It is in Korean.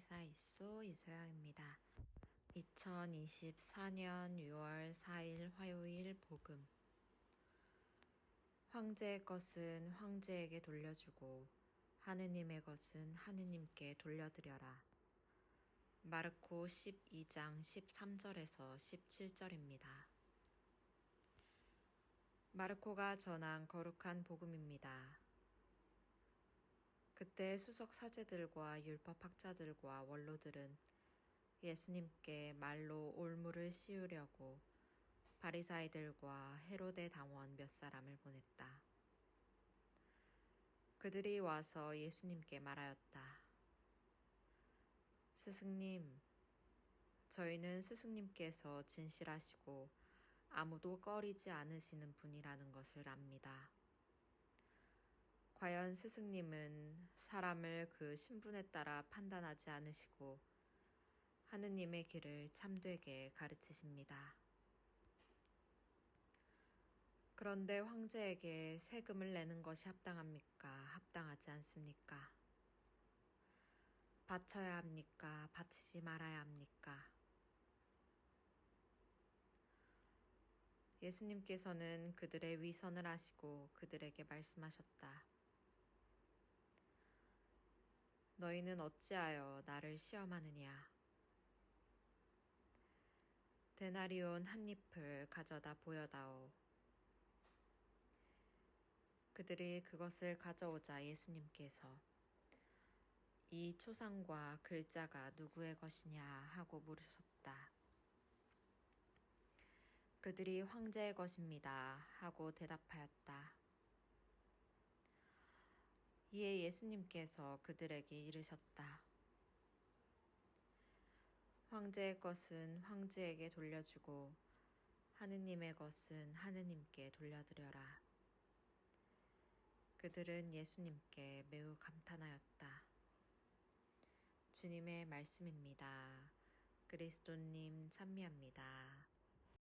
사 이소 이소영입니다. 2024년 6월 4일 화요일 복음. 황제의 것은 황제에게 돌려주고 하느님의 것은 하느님께 돌려드려라. 마르코 12장 13절에서 17절입니다. 마르코가 전한 거룩한 복음입니다. 그때 수석 사제들과 율법 학자들과 원로들은 예수님께 말로 올무를 씌우려고 바리사이들과 헤로데 당원 몇 사람을 보냈다. 그들이 와서 예수님께 말하였다. 스승님, 저희는 스승님께서 진실하시고 아무도 꺼리지 않으시는 분이라는 것을 압니다. 과연 스승님은 사람을 그 신분에 따라 판단하지 않으시고 하느님의 길을 참되게 가르치십니다. 그런데 황제에게 세금을 내는 것이 합당합니까? 합당하지 않습니까? 바쳐야 합니까? 바치지 말아야 합니까? 예수님께서는 그들의 위선을 아시고 그들에게 말씀하셨다. 너희는 어찌하여 나를 시험하느냐? 데나리온 한 잎을 가져다 보여다오. 그들이 그것을 가져오자 예수님께서 이 초상과 글자가 누구의 것이냐 하고 물으셨다. 그들이 황제의 것입니다 하고 대답하였다. 이에 예수님께서 그들에게 이르셨다. 황제의 것은 황제에게 돌려주고 하느님의 것은 하느님께 돌려드려라. 그들은 예수님께 매우 감탄하였다. 주님의 말씀입니다. 그리스도님 찬미합니다.